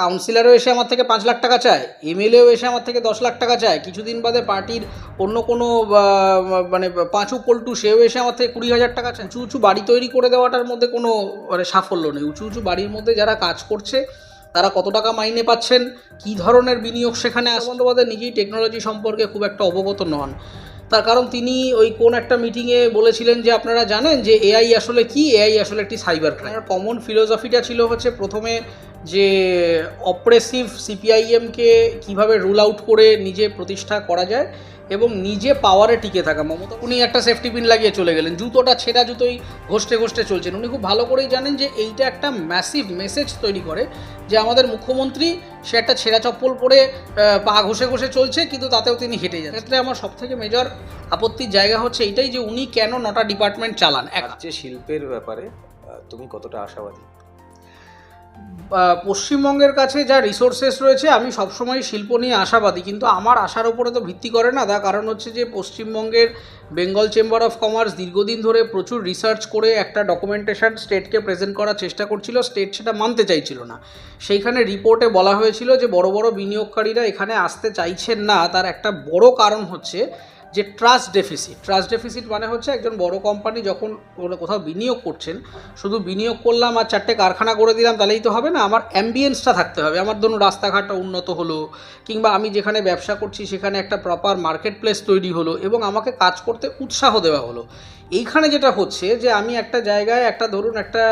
কাউন্সিলরও এসে আমার থেকে পাঁচ লাখ টাকা চায়, এমএলএও এসে আমার থেকে দশ লাখ টাকা চায়। কিছুদিন বাদে পার্টির অন্য কোনো মানে পাঁচু পল্টু, সেও এসে আমার থেকে কুড়ি হাজার টাকা চায়। উঁচু উঁচু বাড়ি তৈরি করে দেওয়াটার মধ্যে কোনো মানে সাফল্য নেই। উঁচু উঁচু বাড়ির মধ্যে যারা কাজ করছে, তারা কত টাকা মাইনে পাচ্ছেন, কী ধরনের বিনিয়োগ সেখানে বন্দ্যোপাধ্যায় নিজেই টেকনোলজি সম্পর্কে খুব একটা অবগত নন। তার কারণ তিনি ওই কোন একটা মিটিংয়ে বলেছিলেন যে, আপনারা জানেন যে এআই আসলে কি? এআই আসলে একটি সাইবার ক্রাইম কমন ফিলোসফিটা ছিল হচ্ছে, প্রথমে যে অপ্রেসিভ সিপিআইএমকে কীভাবে রুল আউট করে নিজে প্রতিষ্ঠা করা যায় এবং নিজে পাওয়ারে টিকে থাকা। মমতা, উনি একটা সেফটি পিন লাগিয়ে চলে গেলেন। জুতোটা ছেঁড়া জুতোই ঘষতে ঘষতে চলছেন। উনি খুব ভালো করেই জানেন যে এইটা একটা ম্যাসিভ মেসেজ তৈরি করে যে আমাদের মুখ্যমন্ত্রী সে একটা ছেঁড়া চপ্পল পরে পা ঘষে ঘষে চলছে, কিন্তু তাতেও তিনি হেঁটে যান ক্ষেত্রে আমার সবথেকে মেজর আপত্তির জায়গা হচ্ছে এইটাই যে উনি কেন নটা ডিপার্টমেন্ট চালান? এক রাজ্যে শিল্পের ব্যাপারে তুমি কতটা আশাবাদী? পশ্চিমবঙ্গের কাছে যা রিসোর্সেস রয়েছে, আমি সবসময় শিল্প নিয়ে আশাবাদী। কিন্তু আমার আশার উপরে তো ভিত্তি করে না। তার কারণ হচ্ছে যে, পশ্চিমবঙ্গের বেঙ্গল চেম্বার অফ কমার্স দীর্ঘদিন ধরে প্রচুর রিসার্চ করে একটা ডকুমেন্টেশন স্টেটকে প্রেজেন্ট করার চেষ্টা করছিল। স্টেট সেটা মানতে চাইছিল না। সেইখানে রিপোর্টে বলা হয়েছিল যে, বড় বড় বিনিয়োগকারীরা এখানে আসতে চাইছেন না। তার একটা বড় কারণ হচ্ছে যে ট্রাস্ট ডেফিসিট ট্রাস্ট ডেফিসিট মানে হচ্ছে একজন বড় কোম্পানি যখন কোথাও বিনিয়োগ করছেন, শুধু বিনিয়োগ করলাম আর চারটে কারখানা করে দিলাম তাহলেই তো হবে না, আমার অ্যাম্বিয়েন্সটা থাকতে হবে, আমার ধরুন রাস্তাঘাটটা উন্নত হলো, কিংবা আমি যেখানে ব্যবসা করছি সেখানে একটা প্রপার মার্কেট প্লেস তৈরি হলো এবং আমাকে কাজ করতে উৎসাহ দেওয়া হলো। এইখানে যেটা হচ্ছে যে আমি একটা জায়গায় একটা ধরুন একটা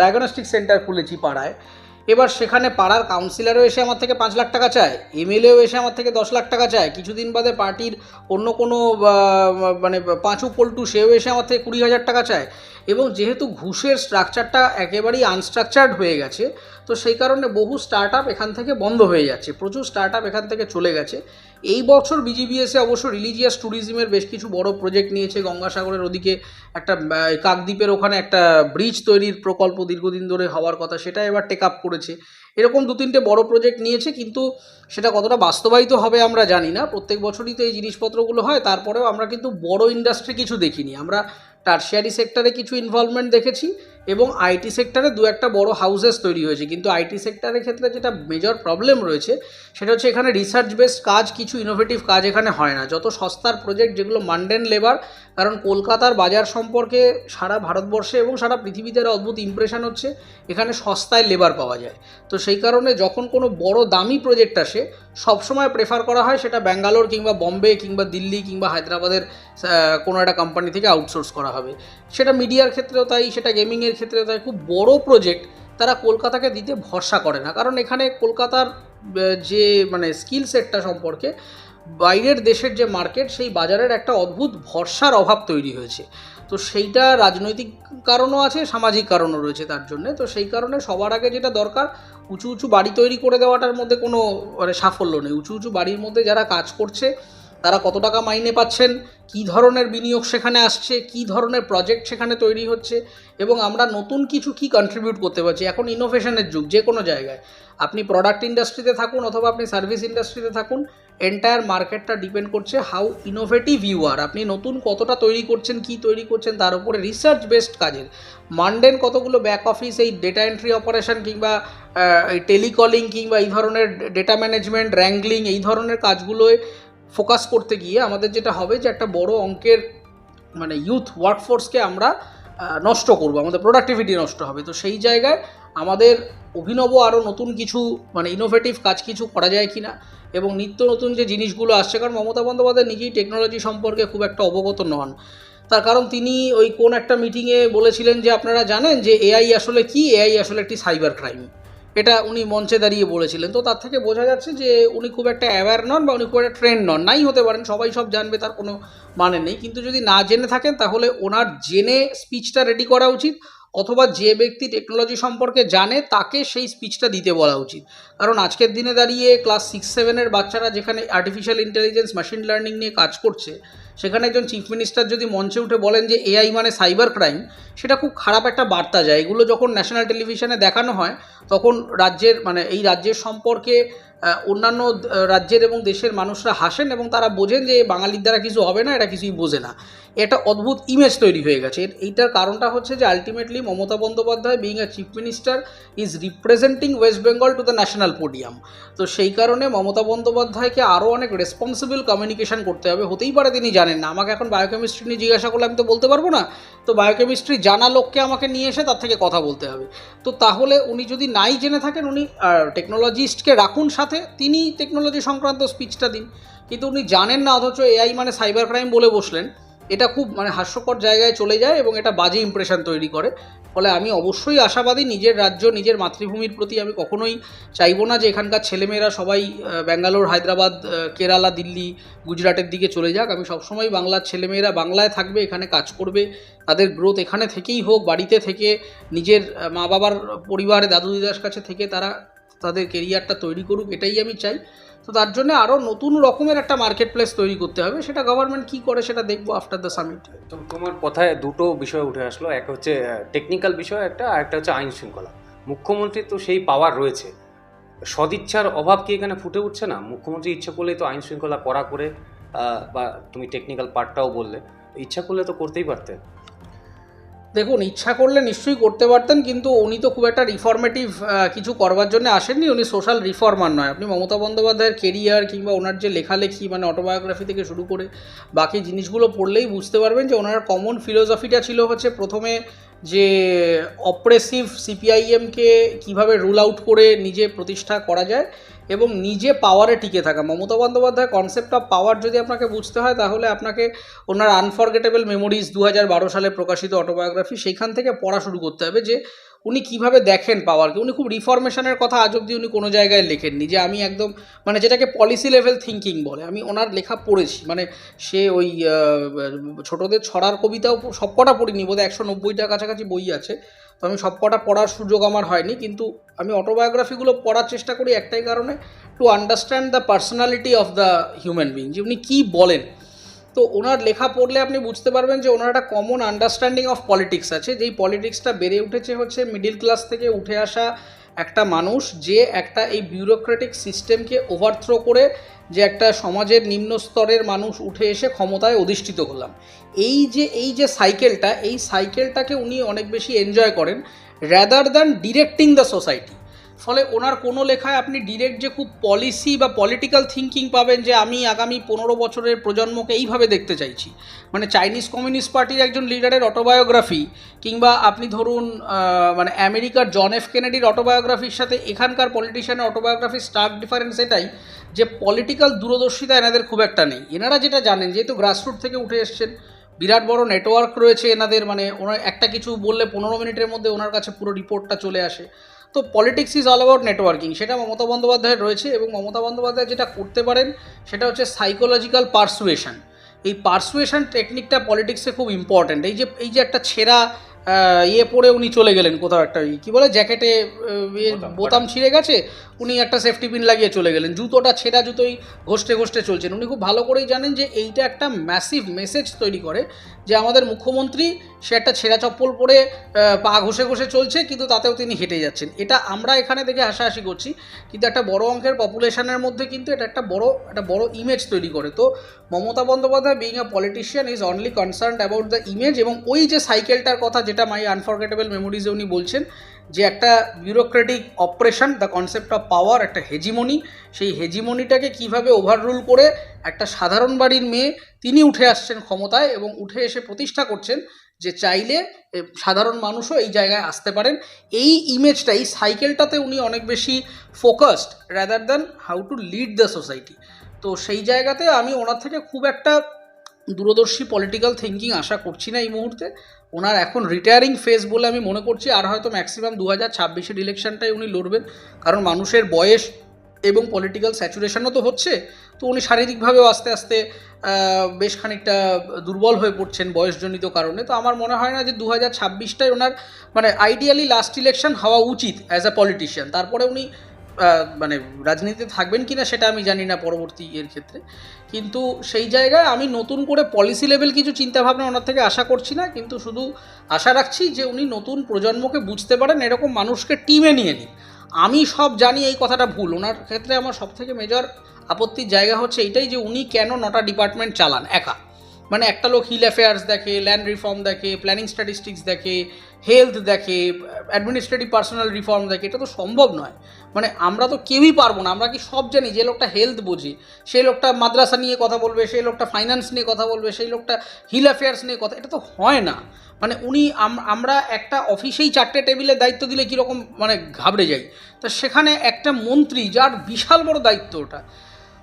ডায়াগনস্টিক সেন্টার খুলেছি পাড়ায় এবার সেখানে পাড়ার কাউন্সিলারও এসে আমার থেকে পাঁচ লাখ টাকা চায় এমএলএও এসে আমার থেকে দশ লাখ টাকা চায়। কিছুদিন বাদে পার্টির অন্য কোনো মানে পাঁচু পল্টু সেও এসে আমার থেকে কুড়ি হাজার টাকা চায়। এবং যেহেতু ঘুষের স্ট্রাকচারটা একেবারেই আনস্ট্রাকচার্ড হয়ে গেছে তো সেই কারণে বহু স্টার্ট এখান থেকে বন্ধ হয়ে যাচ্ছে, প্রচুর স্টার্ট এখান থেকে চলে গেছে। এই বছর বিজিবিএসে অবশ্য রিলিজিয়াস ট্যুরিজমের বেশ কিছু বড় প্রজেক্ট নিয়েছে, গঙ্গাসাগরের ওদিকে একটা কাকদ্বীপের ওখানে একটা ব্রিজ তৈরির প্রকল্প দীর্ঘদিন ধরে হওয়ার কথা, সেটা এবার টেক আপ করেছে। এরকম দু তিনটে বড় প্রজেক্ট নিয়েছে, কিন্তু সেটা কতটা বাস্তবায়িত হবে আমরা জানি না। প্রত্যেক বছরই তো এই জিনিসপত্রগুলো হয়, তারপরেও আমরা কিন্তু বড় ইন্ডাস্ট্রি কিছু দেখিনি। আমরা টার্সিয়ারি সেক্টরে কিছু ইনভলভমেন্ট দেখেছি এবং আইটি সেক্টরে দু একটা বড় হাউসেস তৈরি হয়েছে। কিন্তু আইটি সেক্টরের ক্ষেত্রে যেটা মেজর প্রবলেম রয়েছে, সেটা হচ্ছে এখানে রিসার্চ বেসড কাজ, কিছু ইনোভেটিভ কাজ এখানে হয় না। যত সস্তার প্রজেক্ট যেগুলো মান্ডেন লেবার কারণ কলকাতার বাজার সম্পর্কে সারা ভারতবর্ষে এবং সারা পৃথিবীতে একটা অদ্ভুত ইমপ্রেশন হচ্ছে, এখানে সস্তায় লেবার পাওয়া যায়। তো সেই কারণে যখন কোনো বড় দামি প্রজেক্ট আসে, সবসময় প্রেফার করা হয় সেটা ব্যাঙ্গালোর কিংবা বম্বে কিংবা দিল্লি কিংবা হায়দ্রাবাদের কোনো একটা কোম্পানি থেকে আউটসোর্স করা হবে। সেটা মিডিয়ার ক্ষেত্রেও তাই, সেটা গেমিংয়ের ক্ষেত্রেও তাই। খুব বড় প্রজেক্ট তারা কলকাতাকে দিতে ভরসা করে না। কারণ এখানে কলকাতার যে মানে স্কিল সেটটা সম্পর্কে বাইরের দেশের যে মার্কেট সেই বাজারের একটা অদ্ভুত ভরসার অভাব তৈরি হয়েছে। তো সেইটা রাজনৈতিক কারণও আছে, সামাজিক কারণও রয়েছে তার জন্য। তো সেই কারণে সবার আগে যেটা দরকার, উঁচু উঁচু বাড়ি তৈরি করে দেওয়াটার মধ্যে কোনো মানে সাফল্য নেই। উঁচু উঁচু বাড়ির মধ্যে যারা কাজ করছে তারা কত টাকা মাইনে পাচ্ছেন? কী ধরনের বিনিয়োগ সেখানে আসছে? কী ধরনের প্রজেক্ট সেখানে তৈরি হচ্ছে? এবং আমরা নতুন কিছু কি কন্ট্রিবিউট করতে পারছি? এখন ইনোভেশনের যুগ যে কোনো জায়গায়। আপনি প্রোডাক্ট ইন্ডাস্ট্রিতে থাকুন অথবা আপনি সার্ভিস ইন্ডাস্ট্রিতে থাকুন এন্টায়ার মার্কেটটা ডিপেন্ড করছে হাউ ইনোভেটিভ ইউ আর আপনি নতুন কতটা তৈরি করছেন, কি তৈরি করছেন, তার উপরে রিসার্চ বেসড কাজের। মান্ডেন কতগুলো ব্যাক অফিস এই ডেটা এন্ট্রি অপারেশন কিংবা এই টেলিকলিং কিংবা এই ধরনের ডেটা ম্যানেজমেন্ট র্যাঙ্গলিং এই ধরনের কাজগুলোয় ফোকাস করতে গিয়ে আমাদের যেটা হবে যে একটা বড় অঙ্কের মানে ইউথ ওয়ার্কফোর্সকে আমরা নষ্ট করব, আমাদের প্রোডাক্টিভিটি নষ্ট হবে। তো সেই জায়গায় আমাদের অভিনব আরও নতুন কিছু মানে ইনোভেটিভ কাজ কিছু করা যায় কি না এবং নিত্য নতুন যে জিনিসগুলো আসছে, কারণ মমতা বন্দ্যোপাধ্যায় নিজেই টেকনোলজি সম্পর্কে খুব একটা অবগত নন। তার কারণ তিনি ওই কোন একটা মিটিংয়ে বলেছিলেন যে, আপনারা জানেন যে এআই আসলে কি? এআই আসলে একটি সাইবার ক্রাইম এটা উনি মঞ্চে দাঁড়িয়ে বলেছিলেন। তো তার থেকে বোঝা যাচ্ছে যে উনি খুব একটা অ্যাওয়্যার নন বা উনি খুব একটা ট্রেন্ড নন। নাই হতে পারেন, সবাই সব জানবে, তার কোনো মানে নেই। কিন্তু যদি না জেনে থাকেন, তাহলে ওনার জেনে স্পিচটা রেডি করা উচিত। অথবা যে ব্যক্তি টেকনোলজি সম্পর্কে জানে, তাকে সেই স্পিচটা দিতে বলা উচিত। কারণ আজকের দিনে দাঁড়িয়ে ক্লাস সিক্স সেভেনের বাচ্চারা যেখানে আর্টিফিশিয়াল ইন্টেলিজেন্স মেশিন লার্নিং নিয়ে কাজ করছে, সেখানে একজন চিফ মিনিস্টার যদি মঞ্চে উঠে বলেন যে এআই মানে সাইবার ক্রাইম সেটা খুব খারাপ একটা বার্তা যায়। এগুলো যখন ন্যাশনাল টেলিভিশনে দেখানো হয়, তখন রাজ্যের মানে এই রাজ্যের সম্পর্কে অন্যান্য রাজ্যের এবং দেশের মানুষরা হাসেন এবং তারা বোঝেন যে বাঙালির দ্বারা কিছু হবে না এটা কিছুই বোঝে না। এটা অদ্ভুত ইমেজ তৈরি হয়ে গেছে। এইটার কারণটা হচ্ছে যে ultimately Mamata Bandyopadhyay being a chief minister is representing West Bengal to the national podium তো সেই কারণে মমতা বন্দ্যোপাধ্যায়কে আরও অনেক রেসপন্সিবল কমিউনিকেশন করতে হবে। হতেই পারে তিনি জানেন না। আমাকে এখন বায়োকেমিস্ট্রি নিয়ে জিজ্ঞাসা করলে আমি তো বলতে পারব না। তো বায়োকেমিস্ট্রি জানা লোককে আমাকে নিয়ে এসে তার থেকে কথা বলতে হবে। তো তাহলে উনি যদি নাই জেনে থাকেন, উনি টেকনোলজিস্টকে রাখুন সাথে। তিনি টেকনোলজি সংক্রান্ত স্পিচটা দিন। কিন্তু উনি জানেন না, অথচ এআই মানে সাইবার ক্রাইম বলে বসলেন। এটা খুব মানে হাস্যকর জায়গায় চলে যায় এবং এটা বাজে ইমপ্রেশন তৈরি করে। ফলে আমি অবশ্যই আশাবাদী নিজের রাজ্য, নিজের মাতৃভূমির প্রতি আমি কখনোই চাইব না যে এখানকার ছেলেমেয়েরা সবাই ব্যাঙ্গালোর, হায়দ্রাবাদ কেরালা, দিল্লি, গুজরাটের দিকে চলে যাক। আমি সবসময় বাংলার ছেলেমেয়েরা বাংলায় থাকবে, এখানে কাজ করবে, তাদের গ্রোথ এখানে থেকেই হোক, বাড়িতে থেকে, নিজের মা বাবার পরিবারে দাদু দিদার কাছে থেকে তারা তাদের কেরিয়ারটা তৈরি করুক, এটাই আমি চাই। তো তার জন্য আরও নতুন রকমের একটা মার্কেট প্লেস তৈরি করতে হবে। সেটা গভর্নমেন্ট কী করে সেটা দেখব আফটার দ্য সামিট তো তোমার কথায় দুটো বিষয় উঠে আসলো। এক হচ্ছে টেকনিক্যাল বিষয় একটা, আর একটা হচ্ছে আইন শৃঙ্খলা। মুখ্যমন্ত্রীর তো সেই পাওয়ার রয়েছে। সদিচ্ছার অভাব কি এখানে ফুটে উঠছে না? মুখ্যমন্ত্রী ইচ্ছা করলেই তো আইন শৃঙ্খলা করা করে বা তুমি টেকনিক্যাল পার্টটাও বললে। ইচ্ছা করলে তো করতেই পারতেন। দেখুন, ইচ্ছা করলে নিশ্চয়ই করতে পারতেন, কিন্তু উনি তো খুব একটা রিফর্মেটিভ কিছু করবার জন্য আসেননি। উনি সোশ্যাল রিফর্মার নয়। আপনি মমতা বন্দ্যোপাধ্যায়ের কেরিয়ার কিংবা ওনার যে লেখালেখি মানে অটোবায়োগ্রাফি থেকে শুরু করে বাকি জিনিসগুলো পড়লেই বুঝতে পারবেন যে ওনার কমন ফিলোসফিটা ছিল হচ্ছে প্রথমে যে অপ্রেসিভ সিপিআইএমকে কীভাবে রুল আউট করে নিজে প্রতিষ্ঠা করা যায়। এবং নিজে পাওয়ারে টিকে থাকা। Mamata Bandyopadhyay concept of power যদি আপনাকে বুঝতে হয়, তাহলে আপনাকে ওনার আনফরগেটেবল মেমোরিজ দু হাজার বারো সালে প্রকাশিত অটোবায়োগ্রাফি সেইখান থেকে পড়া শুরু করতে হবে যে উনি কীভাবে দেখেন পাওয়ারকে উনি খুব রিফরমেশনের কথা আজ অব্দি উনি কোনো জায়গায় লেখেননি যে আমি একদম মানে যেটাকে পলিসি লেভেল থিঙ্কিং বলে। আমি ওনার লেখা পড়েছি। মানে সে ওই ছোটদের ছড়ার কবিতাও সবকটা পড়িনি। বোধহয় একশো নব্বইটার কাছাকাছি বই আছে। তো আমি সব কটা পড়ার সুযোগ আমার হয়নি, কিন্তু আমি অটোবায়োগ্রাফিগুলো পড়ার চেষ্টা করি একটাই কারণে to understand the personality of the human being যে উনি কী বলেন। তো ওনার লেখা পড়লে আপনি বুঝতে পারবেন যে ওনার একটা কমন আন্ডারস্ট্যান্ডিং অফ পলিটিক্স আছে, যেই পলিটিক্সটা বেড়ে উঠেছে হচ্ছে মিডিল ক্লাস থেকে উঠে আসা একটা মানুষ যে একটা এই বিউরোক্রেটিক সিস্টেমকে ওভারথ্রো করে যে একটা সমাজের নিম্ন স্তরের মানুষ উঠে এসে ক্ষমতায় অধিষ্ঠিত হলাম এই যে এই যে সাইকেলটা এই সাইকেলটাকে উনি অনেক বেশি এনজয় করেন rather than directing the society ফলে ওনার কোনো লেখায় আপনি ডিরেক্ট যে খুব পলিসি বা পলিটিক্যাল থিঙ্কিং পাবেন যে আমি আগামী পনেরো বছরের প্রজন্মকে এইভাবে দেখতে চাইছি। মানে চাইনিজ কমিউনিস্ট পার্টির একজন লিডারের অটোবায়োগ্রাফি কিংবা আপনি ধরুন মানে আমেরিকার জন এফ কেনেডির অটোবায়োগ্রাফির সাথে এখানকার পলিটিশিয়ানের অটোবায়োগ্রাফির স্টার্ক ডিফারেন্স এটাই যে পলিটিক্যাল দূরদর্শিতা এনাদের খুব একটা নেই। এনারা যেটা জানেন, যেহেতু গ্রাসরুট থেকে উঠে এসছেন, বিরাট বড় নেটওয়ার্ক রয়েছে এনাদের মানে ওনার একটা কিছু বললে পনেরো মিনিটের মধ্যে ওনার কাছে পুরো রিপোর্টটা চলে আসে। তো politics is all about networking সেটা মমতা বন্দ্যোপাধ্যায়ের রয়েছে এবং মমতা বন্দ্যোপাধ্যায় যেটা করতে পারেন সেটা হচ্ছে সাইকোলজিক্যাল পারসুয়েশন এই পারসুয়েশন টেকনিকটা পলিটিক্সে খুব ইম্পর্ট্যান্ট এই যে এই যে একটা ছেঁড়া ইয়ে পরে উনি চলে গেলেন কোথাও একটা কি বলে জ্যাকেটে ইয়ে বোতাম, বোতাম ছিঁড়ে গেছে উনি একটা সেফটি পিন লাগিয়ে চলে গেলেন। জুতোটা ছেঁড়া জুতোই ঘষতে ঘষতে চলছেন উনি খুব ভালো করেই জানেন যে এইটা একটা ম্যাসিভ মেসেজ তৈরি করে যে আমাদের মুখ্যমন্ত্রী, সে একটা ছেঁড়া চপ্পল পরে পা ঘষে ঘষে চলছে, কিন্তু তাতেও তিনি হেঁটে যাচ্ছেন। এটা আমরা এখানে দেখে হাসাহাসি করছি, কিন্তু একটা বড় অঙ্কের পপুলেশনের মধ্যে কিন্তু এটা একটা বড় একটা বড় ইমেজ তৈরি করে। তো Mamata Bandyopadhyay being a politician is only concern about the image এবং ওই যে সাইকেলটার কথা, যেটা মাই আনফরগেটেবল মেমোরিজে উনি বলছেন যে একটা bureaucratic operation the concept of power একটা হেজিমনি সেই হেজিমনিটাকে কীভাবে ওভাররুল করে একটা সাধারণ বাড়ির মেয়ে তিনি উঠে আসছেন ক্ষমতায় এবং উঠে এসে প্রতিষ্ঠা করছেন যে চাইলে সাধারণ মানুষও এই জায়গায় আসতে পারেন। এই ইমেজটা এই সাইকেলটাতে উনি অনেক বেশি focused rather than how to lead the society তো সেই জায়গাতে আমি ওনার থেকে খুব একটা দূরদর্শী পলিটিক্যাল থিঙ্কিং আশা করছি না এই মুহূর্তে। ওনার এখন রিটায়ারিং ফেজ বলে আমি মনে করছি, আর হয়তো ম্যাক্সিমাম দু হাজার ছাব্বিশের ইলেকশনটাই উনি লড়বেন। কারণ মানুষের বয়স এবং পলিটিক্যাল স্যাচুরেশনও তো হচ্ছে, তো উনি শারীরিকভাবেও আস্তে আস্তে বেশ খানিকটা দুর্বল হয়ে পড়ছেন বয়সজনিত কারণে। তো আমার মনে হয় না যে দু হাজার ছাব্বিশটায় ওনার মানে আইডিয়ালি লাস্ট ইলেকশন হওয়া উচিত অ্যাজ আ পলিটিশিয়ান তারপরে উনি মানে রাজনীতিতে থাকবেন কিনা সেটা আমি জানি না পরবর্তী এর ক্ষেত্রে। কিন্তু সেই জায়গায় আমি নতুন করে পলিসি লেভেল কিছু চিন্তাভাবনা ওনার থেকে আশা করছি না, কিন্তু শুধু আশা রাখছি যে উনি নতুন প্রজন্মকে বুঝতে পারেন, এরকম মানুষকে টিমে নিয়ে নিন। আমি সব জানি এই কথাটা ভুল। ওনার ক্ষেত্রে আমার সবথেকে মেজর আপত্তির জায়গা হচ্ছে এইটাই যে উনি কেন নটা ডিপার্টমেন্ট চালান একা। মানে একটা লোক হিল অ্যাফেয়ার্স দেখে ল্যান্ড রিফর্ম দেখে প্ল্যানিং স্ট্যাটিস্টিক্স দেখে হেলথ দেখে অ্যাডমিনিস্ট্রেটিভ পার্সোনাল রিফর্ম দেখে, এটা তো সম্ভব নয়। মানে আমরা তো কেউই পারব না, আমরা কি সব জানি যে লোকটা হেলথ বোঝে, সেই লোকটা মাদ্রাসা নিয়ে কথা বলবে, সেই লোকটা ফাইন্যান্স নিয়ে কথা বলবে, সেই লোকটা হিল অ্যাফেয়ার্স নিয়ে কথা, এটা তো হয় না। মানে উনি আমরা একটা অফিসেই চারটে টেবিলের দায়িত্ব দিলে কীরকম মানে ঘাবড়ে যাই। তা সেখানে একটা মন্ত্রী, যার বিশাল বড় দায়িত্ব ওটা।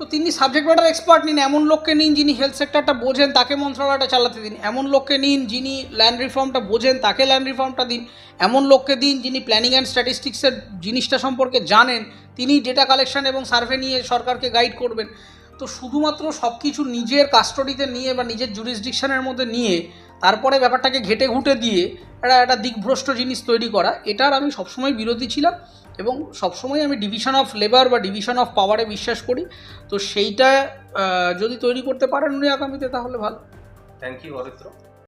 তো তিনি সাবজেক্ট ম্যাটার এক্সপার্ট নিন, এমন লোককে নিন যিনি হেলথ সেক্টরটা বোঝেন, তাকে মন্ত্রণালয়টা চালাতে দিন। এমন লোককে নিন যিনি ল্যান্ড রিফর্মটা বোঝেন, তাকে ল্যান্ড রিফর্মটা দিন। এমন লোককে দিন যিনি প্ল্যানিং অ্যান্ড স্ট্যাটিস্টিক্সের জিনিসটা সম্পর্কে জানেন, তিনি ডেটা কালেকশন এবং সার্ভে নিয়ে সরকারকে গাইড করবেন। তো শুধুমাত্র সব কিছু নিজের কাস্টডিতে নিয়ে বা নিজের জুরিসডিকশনের মধ্যে নিয়ে, তারপরে ব্যাপারটাকে ঘেটে ঘুটে দিয়ে একটা একটা দিকভ্রষ্ট জিনিস তৈরি করা, এটার আমি সবসময় বিরোধী ছিলাম। এবং সবসময় আমি ডিভিশন অফ লেবার বা ডিভিশন অফ পাওয়ারে বিশ্বাস করি। তো সেইটা যদি তৈরি করতে পারেন উনি আগামীতে, তাহলে ভালো। Thank you Aritra.